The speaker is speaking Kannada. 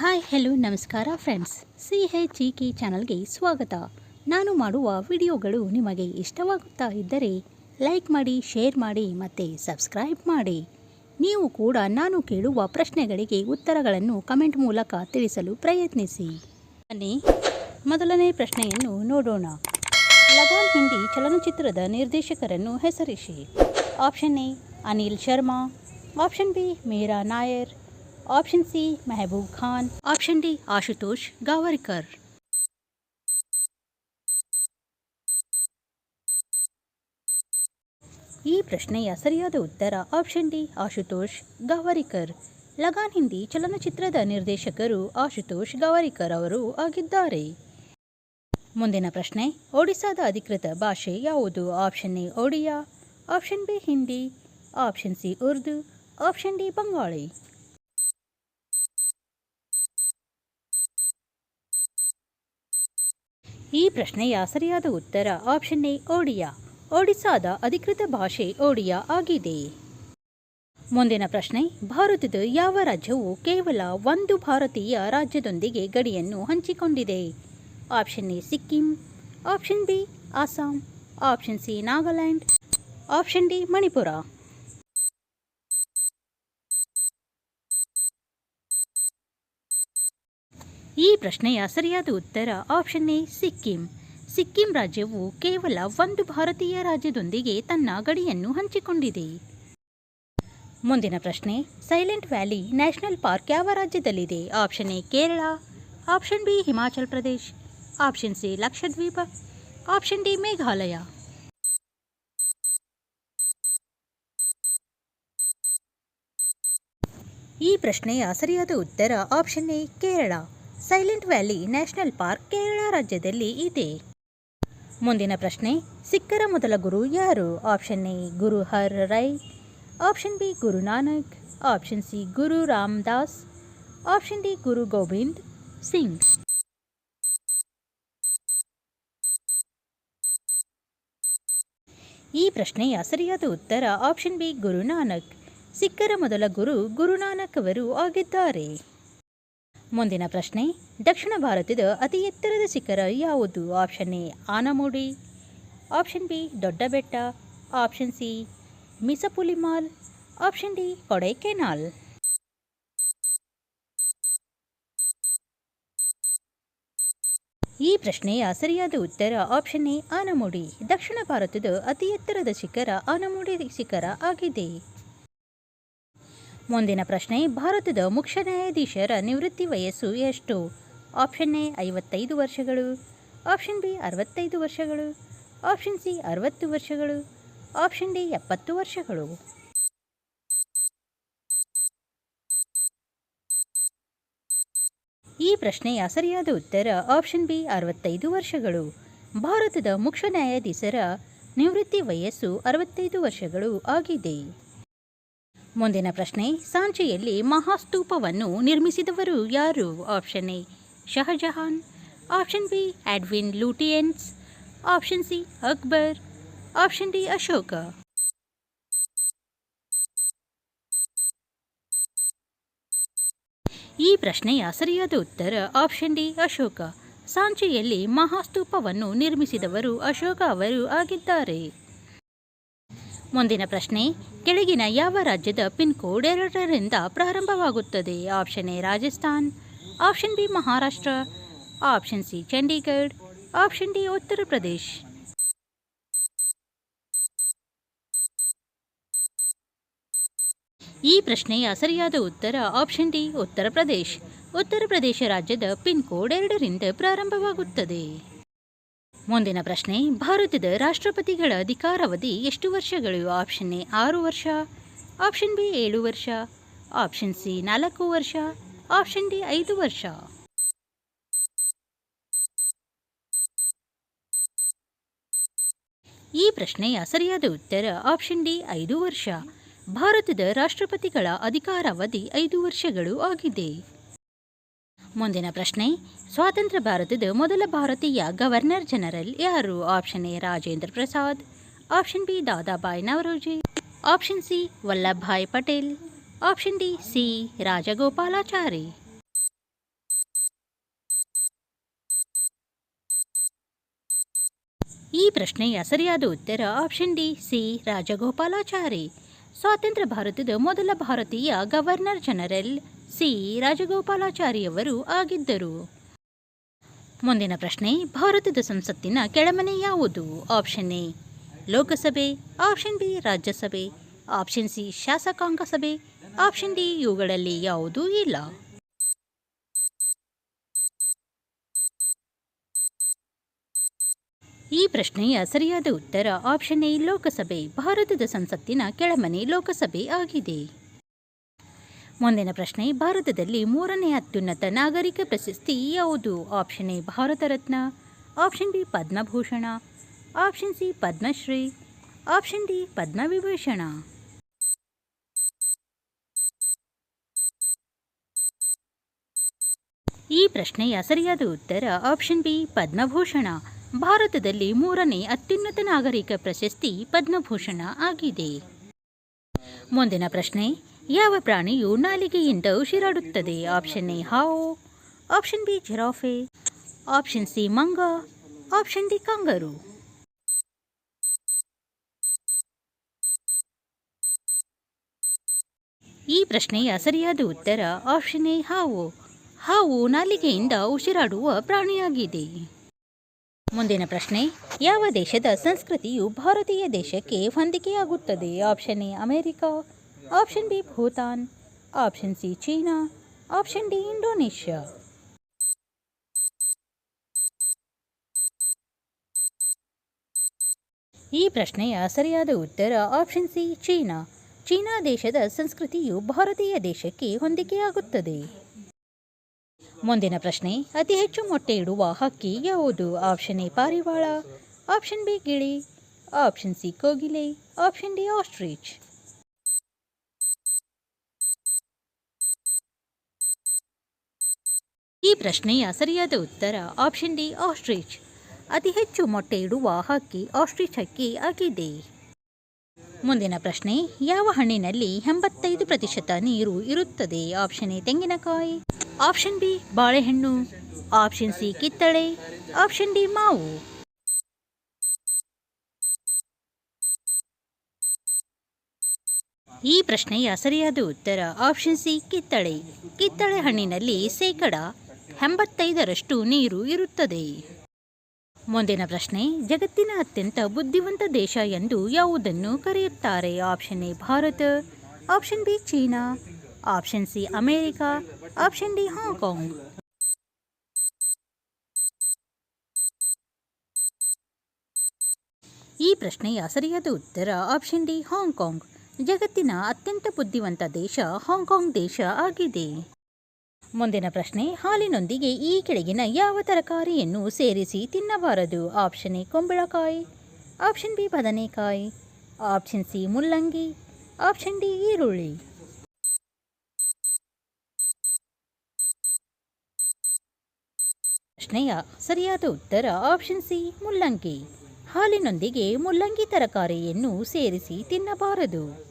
ಹಾಯ್, ಹೆಲೋ, ನಮಸ್ಕಾರ friends. C H E K ಚಾನಲ್ಗೆ ಸ್ವಾಗತ. ನಾನು ಮಾಡುವ ವಿಡಿಯೋಗಳು ನಿಮಗೆ ಇಷ್ಟವಾಗುತ್ತಾ ಇದ್ದರೆ ಲೈಕ್ ಮಾಡಿ, ಶೇರ್ ಮಾಡಿ ಮತ್ತು ಸಬ್ಸ್ಕ್ರೈಬ್ ಮಾಡಿ. ನೀವು ಕೂಡ ನಾನು ಕೇಳುವ ಪ್ರಶ್ನೆಗಳಿಗೆ ಉತ್ತರಗಳನ್ನು ಕಮೆಂಟ್ ಮೂಲಕ ತಿಳಿಸಲು ಪ್ರಯತ್ನಿಸಿ. ಬನ್ನಿ ಮೊದಲನೇ ಪ್ರಶ್ನೆಯನ್ನು ನೋಡೋಣ. ಲಗಾನ್ ಹಿಂದಿ ಚಲನಚಿತ್ರದ ನಿರ್ದೇಶಕರನ್ನು ಹೆಸರಿಸಿ. Option A, Anil Sharma. Option B, Meera Nair. Option C Mehboob Khan option D Ashutosh Gowariker ಈ ಪ್ರಶ್ನೆಯ ಸರಿಯಾದ ಉತ್ತರ ಆಪ್ಷನ್ ಡಿ ಆಶುತೋಷ್ ಗಾವರಿಕರ್ ಲಗಾನ್ ಹಿಂದಿ ಚಲನಚಿತ್ರದ ನಿರ್ದೇಶಕರು ಆಶುತೋಷ್ ಗಾವರಿಕರ್ ಅವರು ಆಗಿದ್ದಾರೆ. ಮುಂದಿನ ಪ್ರಶ್ನೆ, ಒಡಿಸ್ಸಾದ ಅಧಿಕೃತ ಭಾಷೆ ಯಾವುದು? Option A Odia option B Hindi option C Urdu option D Bengali ಈ ಪ್ರಶ್ನೆಯ ಸರಿಯಾದ ಉತ್ತರ ಆಪ್ಷನ್ ಎ ಒಡಿಯಾ ಒಡಿಸ್ಸಾದ ಅಧಿಕೃತ ಭಾಷೆ ಒಡಿಯಾ ಆಗಿದೆ. ಮುಂದಿನ ಪ್ರಶ್ನೆ, ಭಾರತದ ಯಾವ ರಾಜ್ಯವು ಕೇವಲ ಒಂದು ಭಾರತೀಯ ರಾಜ್ಯದೊಂದಿಗೆ ಗಡಿಯನ್ನು ಹಂಚಿಕೊಂಡಿದೆ? Option A, Sikkim. Option B, Assam. Option C, Nagaland. Option D, Manipur. ಈ ಪ್ರಶ್ನೆಯ ಸರಿಯಾದ ಉತ್ತರ ಆಪ್ಷನ್ ಎ ಸಿಕ್ಕಿಂ. ಸಿಕ್ಕಿಂ ರಾಜ್ಯವು ಕೇವಲ ಒಂದು ಭಾರತೀಯ ರಾಜ್ಯದೊಂದಿಗೆ ತನ್ನ ಗಡಿಯನ್ನು ಹಂಚಿಕೊಂಡಿದೆ. ಮುಂದಿನ ಪ್ರಶ್ನೆ ಸೈಲೆಂಟ್ ವ್ಯಾಲಿ ನ್ಯಾಷನಲ್ ಪಾರ್ಕ್ ಯಾವ ರಾಜ್ಯದಲ್ಲಿದೆ? Option A Kerala option B Himachal Pradesh option C Lakshadweep option D Meghalaya. ಈ ಪ್ರಶ್ನೆಯ ಸರಿಯಾದ ಉತ್ತರ option A Kerala. Silent valley national park Kerala ರಾಜ್ಯದಲ್ಲಿ ಇದೆ. ಮುಂದಿನ ಪ್ರಶ್ನೆ, ಸಿಖ್ಖರ ಮೊದಲ ಗುರು ಯಾರು? Option A, Guru Har Rai. Option B, Guru Nanak. Option C, Guru Ramdas. Option D, Guru Gobind Singh. ಈ ಪ್ರಶ್ನೆಯ ಸರಿಯಾದ ಉತ್ತರ ಆಪ್ಷನ್ ಬಿ ಗುರುನಾನಕ್ ಸಿಖ್ಖರ ಮೊದಲ ಗುರು ಗುರುನಾನಕ್ ಅವರು ಆಗಿದ್ದಾರೆ. ಮುಂದಿನ ಪ್ರಶ್ನೆ, ದಕ್ಷಿಣ ಭಾರತದ ಅತಿ ಎತ್ತರದ ಶಿಖರ ಯಾವುದು? Option A, Anamudi. Option B ದೊಡ್ಡ ಬೆಟ್ಟ option C, Meesapulimala. Option D, Kodaikanal. ಈ ಪ್ರಶ್ನೆಯ ಸರಿಯಾದ ಉತ್ತರ ಆಪ್ಷನ್ ಎ, ಆನಮುಡಿ. ದಕ್ಷಿಣ ಭಾರತದ ಅತಿ ಎತ್ತರದ ಶಿಖರ ಆನಮುಡಿ ಶಿಖರ ಆಗಿದೆ. ಮುಂದಿನ ಪ್ರಶ್ನೆ, ಭಾರತದ ಮುಖ್ಯ ನ್ಯಾಯಾಧೀಶರ ನಿವೃತ್ತಿ ವಯಸ್ಸು ಎಷ್ಟು? ಆಪ್ಷನ್ ಎ, ಐವತ್ತೈದು ವರ್ಷಗಳು. ಆಪ್ಷನ್ ಬಿ, ಅರವತ್ತೈದು ವರ್ಷಗಳು. ಆಪ್ಷನ್ ಸಿ, ಅರವತ್ತು ವರ್ಷಗಳು. ಆಪ್ಷನ್ ಡಿ, ಎಪ್ಪತ್ತು ವರ್ಷಗಳು. ಈ ಪ್ರಶ್ನೆಯ ಸರಿಯಾದ ಉತ್ತರ ಆಪ್ಷನ್ ಬಿ, ಅರವತ್ತೈದು ವರ್ಷಗಳು. ಭಾರತದ ಮುಖ್ಯ ನ್ಯಾಯಾಧೀಶರ ನಿವೃತ್ತಿ ವಯಸ್ಸು ಅರವತ್ತೈದು ವರ್ಷಗಳು ಆಗಿದೆ. ಮುಂದಿನ ಪ್ರಶ್ನೆ, ಸಾಂಚಿಯಲ್ಲಿ ಮಹಾಸ್ತೂಪವನ್ನು ನಿರ್ಮಿಸಿದವರು ಯಾರು? Option A, Shahjahan, option B, Edwin Lutyens, option C, Akbar, option D, Ashoka. ಈ ಪ್ರಶ್ನೆಯ ಸರಿಯಾದ ಉತ್ತರ ಆಪ್ಷನ್ ಡಿ, ಅಶೋಕ. ಸಾಂಚಿಯಲ್ಲಿ ಮಹಾಸ್ತೂಪವನ್ನು ನಿರ್ಮಿಸಿದವರು ಅಶೋಕ ಅವರು ಆಗಿದ್ದಾರೆ. ಮುಂದಿನ ಪ್ರಶ್ನೆ, ಕೆಳಗಿನ ಯಾವ ರಾಜ್ಯದ ಪಿನ್ ಕೋಡ್ ಎರಡರಿಂದ ಪ್ರಾರಂಭವಾಗುತ್ತದೆ? Option A, Rajasthan. Option B, Maharashtra. Option C, Chandigarh. Option D, Uttar Pradesh. ಈ ಪ್ರಶ್ನೆಯ ಸರಿಯಾದ ಉತ್ತರ ಆಪ್ಷನ್ ಡಿ, ಉತ್ತರ ಪ್ರದೇಶ್. ಉತ್ತರ ಪ್ರದೇಶ ರಾಜ್ಯದ ಪಿನ್ ಕೋಡ್ ಎರಡರಿಂದ ಪ್ರಾರಂಭವಾಗುತ್ತದೆ. ಮುಂದಿನ ಪ್ರಶ್ನೆ, ಭಾರತದ ರಾಷ್ಟ್ರಪತಿಗಳ ಅಧಿಕಾರಾವಧಿ ಎಷ್ಟು ವರ್ಷಗಳು? ಆಪ್ಷನ್ ಎ, ಆರು ವರ್ಷ. ಆಪ್ಷನ್ ಬಿ, ಏಳು ವರ್ಷ. ಆಪ್ಷನ್ ಸಿ, ನಾಲ್ಕು ವರ್ಷ. ಆಪ್ಷನ್ ಡಿ, ಐದು ವರ್ಷ. ಈ ಪ್ರಶ್ನೆಯ ಸರಿಯಾದ ಉತ್ತರ ಆಪ್ಷನ್ ಡಿ, ಐದು ವರ್ಷ. ಭಾರತದ ರಾಷ್ಟ್ರಪತಿಗಳ ಅಧಿಕಾರಾವಧಿ ಐದು ವರ್ಷಗಳು ಆಗಿದೆ. ಮುಂದಿನ ಪ್ರಶ್ನೆ, ಸ್ವಾತಂತ್ರ್ಯ ಭಾರತದ ಮೊದಲ ಭಾರತೀಯ ಗವರ್ನರ್ ಜನರಲ್ ಯಾರು? Option A, Rajendra Prasad. Option B Dadabhai Naoroji. Option C, Vallabhbhai Patel. Option D, C, Rajagopalachari. ಈ ಪ್ರಶ್ನೆಯ ಸರಿಯಾದ ಉತ್ತರ ಆಪ್ಷನ್ ಡಿ, ಸಿ, ರಾಜಗೋಪಾಲಾಚಾರಿ. ಸ್ವಾತಂತ್ರ್ಯ ಭಾರತದ ಮೊದಲ ಭಾರತೀಯ ಗವರ್ನರ್ ಜನರಲ್ ಸಿ. ರಾಜಗೋಪಾಲಾಚಾರಿಯವರು ಆಗಿದ್ದರು. ಮುಂದಿನ ಪ್ರಶ್ನೆ, ಭಾರತದ ಸಂಸತ್ತಿನ ಕೆಳಮನೆ ಯಾವುದು? Option A, Lok Sabha, option B, Rajya Sabha, option C, ಶಾಸಕಾಂಗ ಸಭೆ, ಆಪ್ಷನ್ ಡಿ, ಇವುಗಳಲ್ಲಿ ಯಾವುದೂ ಇಲ್ಲ. ಈ ಪ್ರಶ್ನೆಯ ಸರಿಯಾದ ಉತ್ತರ ಆಪ್ಷನ್ ಎ, ಲೋಕಸಭೆ, ಭಾರತದ ಸಂಸತ್ತಿನ ಕೆಳಮನೆ ಲೋಕಸಭೆ ಆಗಿದೆ. ಮುಂದಿನ ಪ್ರಶ್ನೆ, ಭಾರತದಲ್ಲಿ ಮೂರನೇ ಅತ್ಯುನ್ನತ ನಾಗರಿಕ ಪ್ರಶಸ್ತಿ ಯಾವುದು? Option A Bharat Ratna. Option B Padma Bhushan. Option C Padma Shri. Option D Padma Vibhushan. ಈ ಪ್ರಶ್ನೆಯ ಸರಿಯಾದ ಉತ್ತರ ಆಪ್ಷನ್ ಬಿ ಪದ್ಮಭೂಷಣ. ಭಾರತದಲ್ಲಿ ಮೂರನೇ ಅತ್ಯುನ್ನತ ನಾಗರಿಕ ಪ್ರಶಸ್ತಿ ಪದ್ಮಭೂಷಣ ಆಗಿದೆ. ಮುಂದಿನ ಪ್ರಶ್ನೆ ಯಾವ ಪ್ರಾಣಿಯು ನಾಲಿಗೆಯಿಂದ ಉಸಿರಾಡುತ್ತದೆ? ಆಪ್ಷನ್ ಎ, ಹಾವು. Option B, giraffe. Option C, ಮಂಗ. Option D, kangaroo. ಈ ಪ್ರಶ್ನೆಯ ಸರಿಯಾದ ಉತ್ತರ ಆಪ್ಷನ್ ಎ, ಹಾವು. ಹಾವು ನಾಲಿಗೆಯಿಂದ ಉಸಿರಾಡುವ ಪ್ರಾಣಿಯಾಗಿದೆ. ಮುಂದಿನ ಪ್ರಶ್ನೆ, ಯಾವ ದೇಶದ ಸಂಸ್ಕೃತಿಯು ಭಾರತೀಯ ದೇಶಕ್ಕೆ ಹೊಂದಿಕೆಯಾಗುತ್ತದೆ? Option A, America. Option B Bhutan option C China option D Indonesia ಈ ಪ್ರಶ್ನೆಯ ಸರಿಯಾದ ಉತ್ತರ ಆಪ್ಷನ್ ಸಿ ಚೀನಾ ಚೀನಾ ದೇಶದ ಸಂಸ್ಕೃತಿಯು ಭಾರತೀಯ ದೇಶಕ್ಕೆ ಹೊಂದಿಕೆಯಾಗುತ್ತದೆ. ಮುಂದಿನ ಪ್ರಶ್ನೆ, ಅತಿ ಹೆಚ್ಚು ಮೊಟ್ಟೆ ಇಡುವ ಹಕ್ಕಿ ಯಾವುದು? ಆಪ್ಷನ್ ಎ ಪಾರಿವಾಳ. ಆಪ್ಷನ್ ಬಿ ಗಿಳಿ. ಆಪ್ಷನ್ ಸಿ ಕೋಗಿಲೆ. ಆಪ್ಷನ್ ಡಿ ಆಸ್ಟ್ರಿಚ್ ಈ ಪ್ರಶ್ನೆಯ ಸರಿಯಾದ ಉತ್ತರ ಆಪ್ಷನ್ ಡಿ ಆಸ್ಟ್ರಿಚ್ ಅತಿ ಹೆಚ್ಚು ಮೊಟ್ಟೆ ಇಡುವ ಹಕ್ಕಿ ಆಸ್ಟ್ರಿಚ್ ಹಕ್ಕಿ ಆಗಿದೆ. ಮುಂದಿನ ಪ್ರಶ್ನೆ, ಯಾವ ಹಣ್ಣಿನಲ್ಲಿ ಎಂಬತ್ತೈದು ಪ್ರತಿಶತ ನೀರು ಇರುತ್ತದೆ? ಆಪ್ಷನ್ ಎ ತೆಂಗಿನಕಾಯಿ. ಆಪ್ಷನ್ ಬಿ ಬಾಳೆಹಣ್ಣು. ಆಪ್ಷನ್ ಸಿ ಕಿತ್ತಳೆ. ಆಪ್ಷನ್ ಡಿ ಮಾವು. ಈ ಪ್ರಶ್ನೆಯ ಸರಿಯಾದ ಉತ್ತರ ಆಪ್ಷನ್ ಸಿ ಕಿತ್ತಳೆ. ಕಿತ್ತಳೆ ಹಣ್ಣಿನಲ್ಲಿ ಶೇಕಡ ಎಂಬತ್ತೈದರಷ್ಟು ನೀರು ಇರುತ್ತದೆ. ಮುಂದಿನ ಪ್ರಶ್ನೆ, ಜಗತ್ತಿನ ಅತ್ಯಂತ ಬುದ್ಧಿವಂತ ದೇಶ ಎಂದು ಯಾವುದನ್ನು ಕರೆಯುತ್ತಾರೆ? Option A, Bharat. Option B, China. Option C, America. Option D, Hong Kong. ಈ ಪ್ರಶ್ನೆಯ ಸರಿಯಾದ ಉತ್ತರ ಆಪ್ಷನ್ ಡಿ, ಹಾಂಗ್ಕಾಂಗ್. ಜಗತ್ತಿನ ಅತ್ಯಂತ ಬುದ್ಧಿವಂತ ದೇಶ ಹಾಂಗ್ಕಾಂಗ್ ದೇಶ ಆಗಿದೆ. ಮುಂದಿನ ಪ್ರಶ್ನೆ, ಹಾಲಿನೊಂದಿಗೆ ಈ ಕೆಳಗಿನ ಯಾವ ತರಕಾರಿಯನ್ನು ಸೇರಿಸಿ ತಿನ್ನಬಾರದು? ಆಪ್ಷನ್ ಎ, ಕುಂಬಳಕಾಯಿ. ಆಪ್ಷನ್ ಬಿ, ಬದನೆಕಾಯಿ. ಆಪ್ಷನ್ ಸಿ, ಮುಲ್ಲಂಗಿ. ಆಪ್ಷನ್ ಡಿ, ಈರುಳ್ಳಿ. ಪ್ರಶ್ನೆಯ ಸರಿಯಾದ ಉತ್ತರ, ಆಪ್ಷನ್ ಸಿ, ಮುಲ್ಲಂಗಿ. ಹಾಲಿನೊಂದಿಗೆ ಮುಲ್ಲಂಗಿ ತರಕಾರಿಯನ್ನು ಸೇರಿಸಿ ತಿನ್ನಬಾರದು.